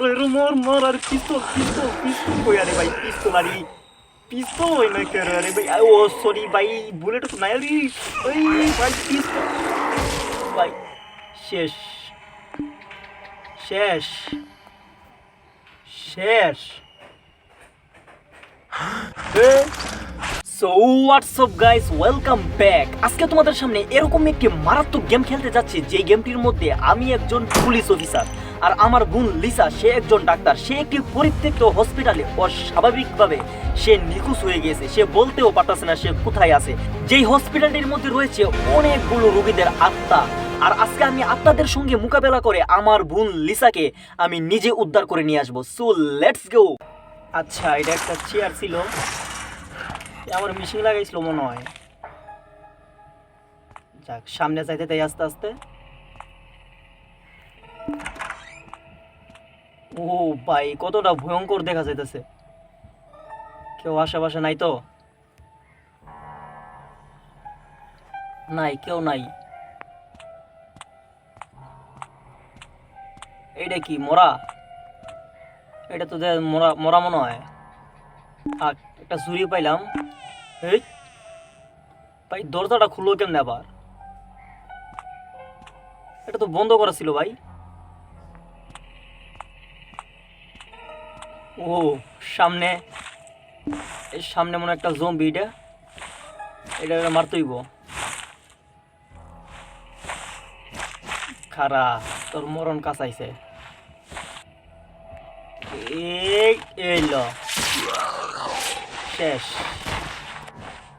আরে মার মার আরে পিস্তল পিস্তল পিস্তল কই আরে ভাই পিস্তল আরে পিস্তল ওই না করে আরে ভাই ও সরি ভাই বুলেট তো নাই আরে ওই ভাই পিস্তল শেষ শেষ শেষ so what's up guys welcome back আজকে তোমাদের সামনে এরকম একটি মারাত্মক গেম খেলতে যাচ্ছি যে গেমটির মধ্যে আমি একজন পুলিশ অফিসার আর আমার বোন লিসা, সে একজন ডাক্তার। সে একটি পরিত্যক্ত হসপিটালে অস্বাভাবিকভাবে সে নিখোঁজ হয়ে গিয়েছে। সে বলতেও পারতেছে না সে কোথায় আছে। যেই হসপিটালটির মধ্যে রয়েছে অনেকগুলো রোগীদের আত্মা। আর আজকে আমি আত্মাদের সঙ্গে মোকাবেলা করে আমার বোন লিসাকে আমি নিজে উদ্ধার করে নিয়ে আসব। সো লেটস গো আচ্ছা এটা একটা চেয়ার ছিল। আমার মিশিং লাগাইছিল মনে হয়। যাক, সামনে যাইতে তাই আস্তে আস্তে ও ভাই, কতটা ভয়ঙ্কর দেখা যাইতেছে। কেউ আশেপাশে নাই তো? নাই, কেউ নাই। এইটা কি, মরা? এটা তো মরা মরা মনে হয়। আর একটা চুরি পাইলাম। এই ভাই, দরজাটা খুললো কেমনে আবার? এটা তো বন্ধ করা ছিল ভাই। ও, সামনে, এই সামনে মনে একটা জম্বি এটা। এটা মারতেইব। খারা, তোর মরণ কাছাইছে এই এই ল। শেষ।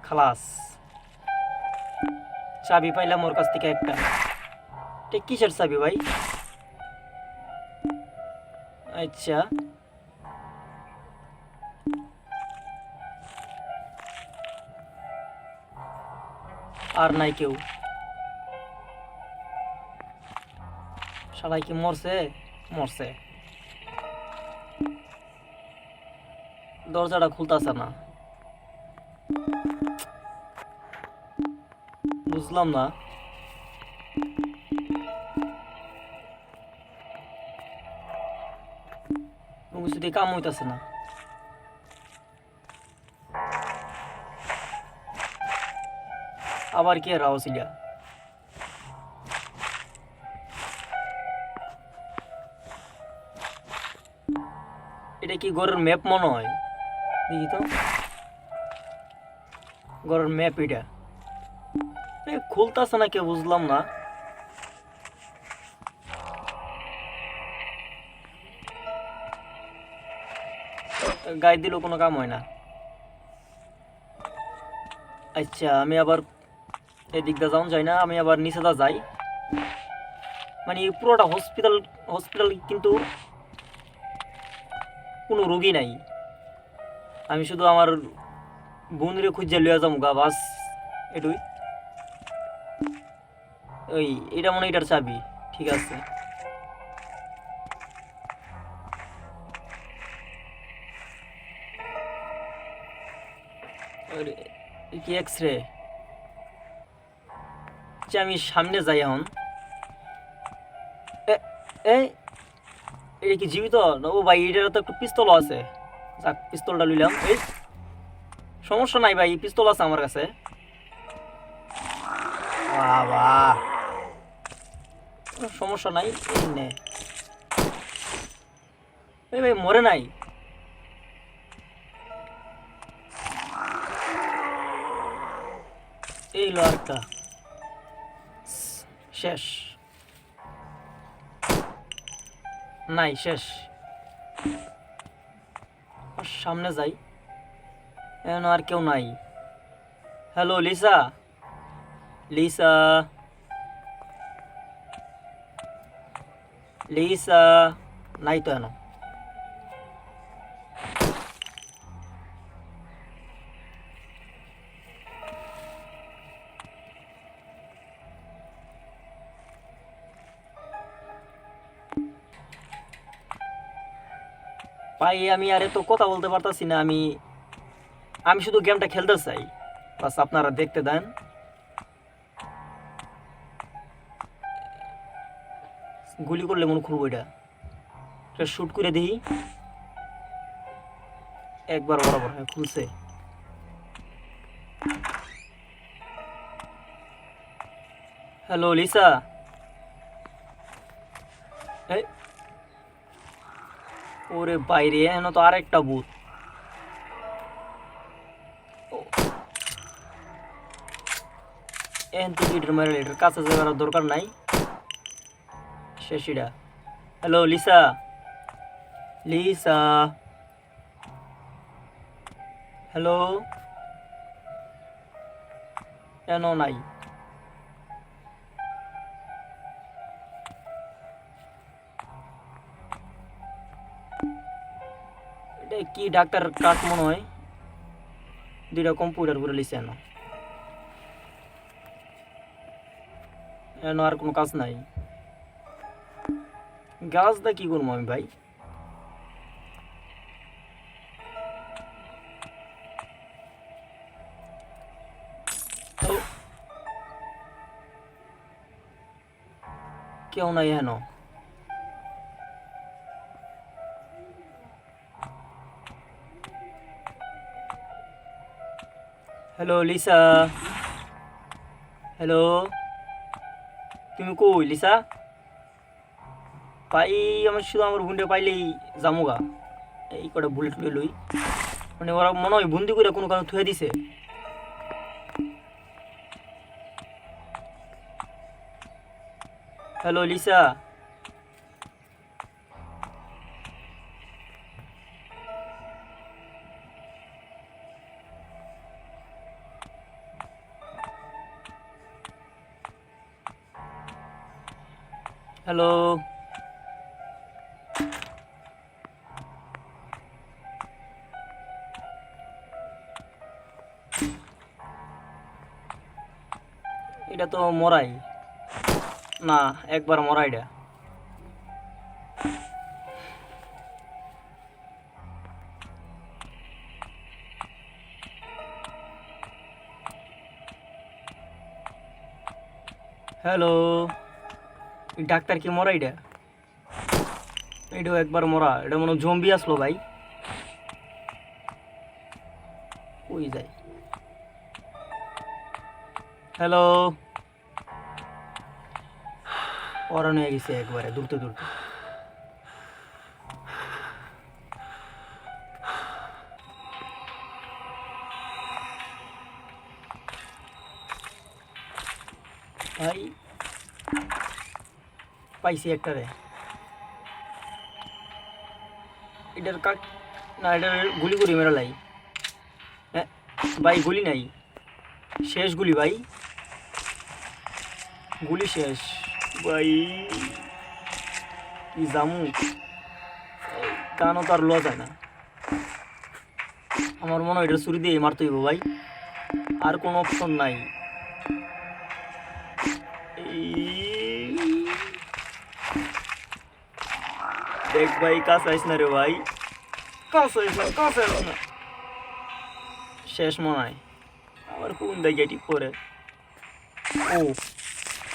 খালাস। চাবি পাইলাম ওর কাছ থেকে একটা। কিসের চাবি ভাই? আচ্ছা। আর নাই কেউ। সবাই কি মরছে? মরছে। দরজাটা খুলতেছে না। বুঝলাম না। কিছু কাম হইতাছে না। আবার কি রাও ছিল এটা কি ঘরের ম্যাপ মনে হয়? দেখি তো। ঘরের ম্যাপ এটা। খুলতাছে না কে বুঝলাম না। গায়ে দিলেও কোনো কাম হয় না। আচ্ছা আমি আবার এদিক দিয়ে যাওয়া যায় না, আমি আবার নিচে দা যাই। মানে পুরোটা হসপিটাল হসপিটাল কিন্তু কোনো রোগী নাই। আমি শুধু আমার বোনরে খুঁজে লইয়া যাব গা, বাস এটুই। ওই, এটা মনে এটার চাবি, ঠিক আছে। কি এক্স রে আচ্ছা আমি সামনে যাই এখন। এই এটা কি জীবিত? ও ভাই, এটার তো একটু পিস্তল আছে। যাক পিস্তলটা লইলাম। এই, সমস্যা নাই ভাই পিস্তল আছে আমার কাছে। বাবা। সমস্যা নাই নে। এই ভাই, মরে নাই। এই লো আরেকটা শেষ। নাই, শেষ। সামনে যাই। এখন আর কেউ নাই। হ্যালো লিসা লিসা লিসা নাই তো এনো ভাই, আমি আরে তো কথা বলতে পারতাছি না, আমি আমি শুধু গেমটা খেলতে চাই। বাস আপনারা দেখতে দেন। গুলি করলে মনে এটা। এটা শুট করে দিই। একবার বরাবর হ্যাঁ খুলছে। হ্যালো লিসা ওরে বাইরে এন তো আরেকটা বুথ এন টিকিটের মেরে এটার কাছে যাওয়ার দরকার নাই। শেষিটা হ্যালো লিসা লিসা হ্যালো কেন নাই। কি ডাক্তার কাজ মনে হয়? দুইটা কম্পিউটার করে লিছে এনো। এনো আর কোনো কাজ নাই। গাছ দা কি করব আমি ভাই। কেউ নাই হেন হ্যালো লিসা হ্যালো তুমি কই লিসা পাই আমার শুধু আমার বুনটা পাইলেই জামুগা এই কটা বুলেট টুলে লই। মানে ওরা মনে হয় বন্দি করে কোনো কারণে থুয়ে দিছে। হ্যালো লিসা এটা তো মরাই। না, একবার মরাইটা হ্যালো ডাক্তার কি মরা এটা? এটাও একবার মরা, এটা মনে জম্বি আসলো ভাই। ওই যাই। হ্যালো পরান হয়ে গেছে একবারে দূরতে দূরতে ভাই পাইছি একটা রে এটার কাক না এটার গুলি করি মেরা লাই হ্যাঁ ভাই গুলি নাই শেষ গুলি ভাই গুলি শেষ। ভাই, কি জামু? কানও তো আর লওয়া যায় না? আমার মনে হয় এটা চুরি দিয়ে মারতে হইব ভাই। আর কোনো অপশন নাই। দেখ ভাই কাছে আইস না রে ভাই। কাছে আইস না আইস না। শেষ মনে হয়। আমার কোন দিকে ঠিক করে ও।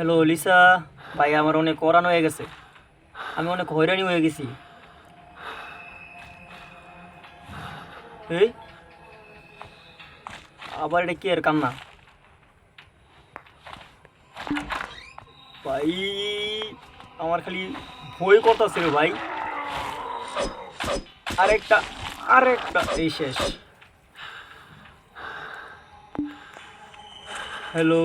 হ্যালো লিসা ভাই, আমার অনেক করানো হয়ে গেছে। আমি অনেক হয়রানি হয়ে গেছি। এই? আবার এটা কি এর কান্না? ভাই, আমার খালি ভয় করতেছে রে ভাই। আরেকটা আরেকটা। এই শেষ। Hello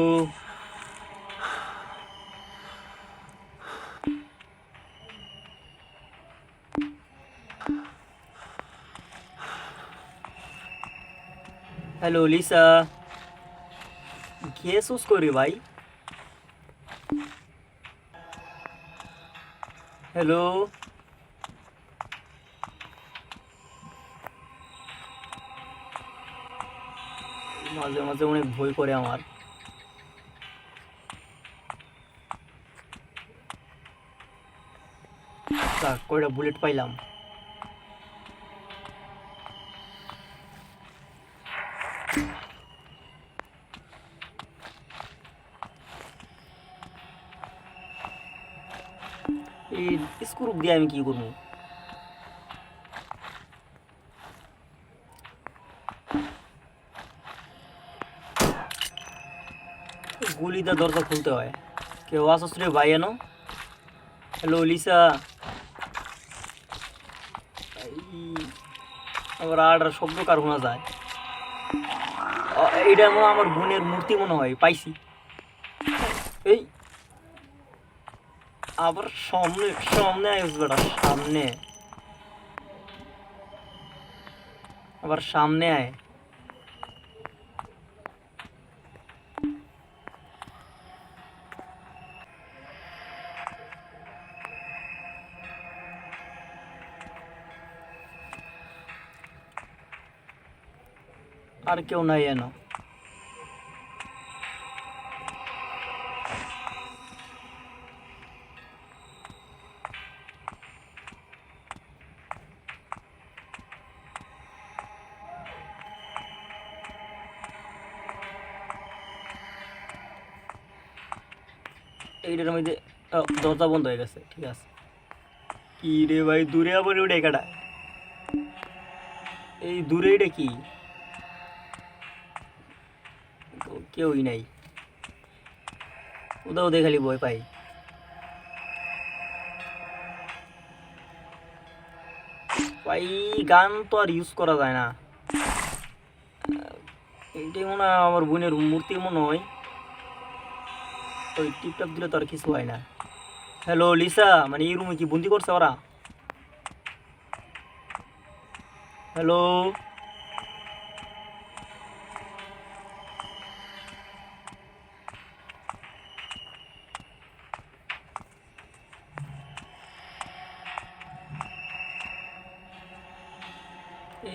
hello Lisa gas use করি ভাই হ্যালো মাঝে মাঝে অনেক ভয় করে আমার যাক, কয়টা বুলেট পাইলাম এই স্ক্রু দিয়ে আমি কি করব? গুলি দিয়ে দরজা খুলতে হয়। কেউ আসস রে ভাই এনো? হ্যালো লিসা আবার আর শব্দ কার শোনা যায়? এইটা মনে আমার বোনের মূর্তি মনে হয়, পাইছি। এই আবার সামনে সামনে আইস বেটা সামনে আবার সামনে আয় আর কেউ নাই এনো এইটার মধ্যে দরজা বন্ধ হয়ে গেছে, ঠিক আছে। কি রে ভাই, দূরে আবার ওটা কাটা এই দূরে এটা কি? কেউ- কেউই নাই। ওদাও দেখালি ভয় পাই। ভাই, গান তো আর ইউজ করা যায় না। এইটাই মনে হয় আমার বোনের মূর্তি মনে হয়। ওই টিপটাপ দিলে তো আর কিছু হয় না। হ্যালো লিসা মানে এই রুমে কি বন্দি করছে ওরা? হ্যালো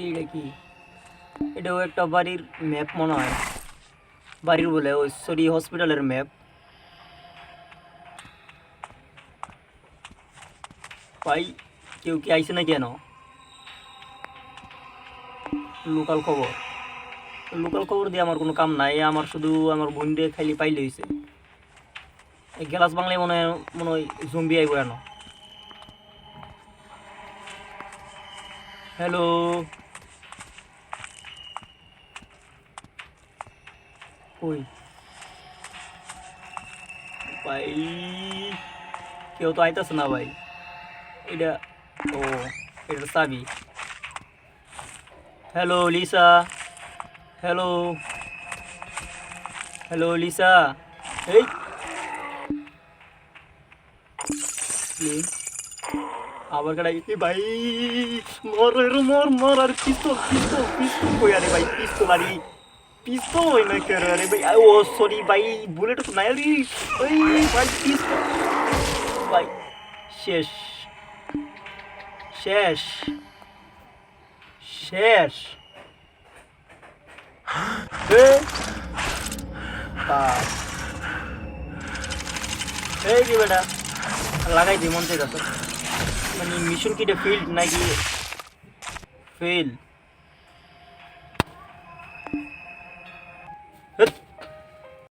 এইটা কি? এটাও একটা বাড়ির ম্যাপ মনে হয়। বাড়ির বলে ওই সরি হসপিটালের ম্যাপ ভাই, কেউ কি আইছে না কেন লোকাল খবর। লোকাল খবর দিয়ে আমার কোনো কাম নাই, আমার শুধু আমার বোন দিয়ে খাইলে পাইলে হয়েছে এই বাংলায় মনে হয় মনে হয় জম্বি আইব এনো। হ্যালো কই? ভাই, কেউ তো আইতাছে না ভাই। এটা ও এটা চাবি hello Lisa hello hello Lisa এই Please. আবার কাটা এই ভাই মর রে মর মর আর পিস্তল পিস্তল পিস্তল কই আরে ভাই পিস্তল আরে পিস্তল ওই না কে রে ভাই ও সরি ভাই বুলেট তো নাই রে ওই ভাই পিস্তল ভাই শেষ শেষ। শেষ। এই যে বেটা? লাগাই দিই মন থেকে মানে মিশন কিটা ফিল্ড নাকি ফেল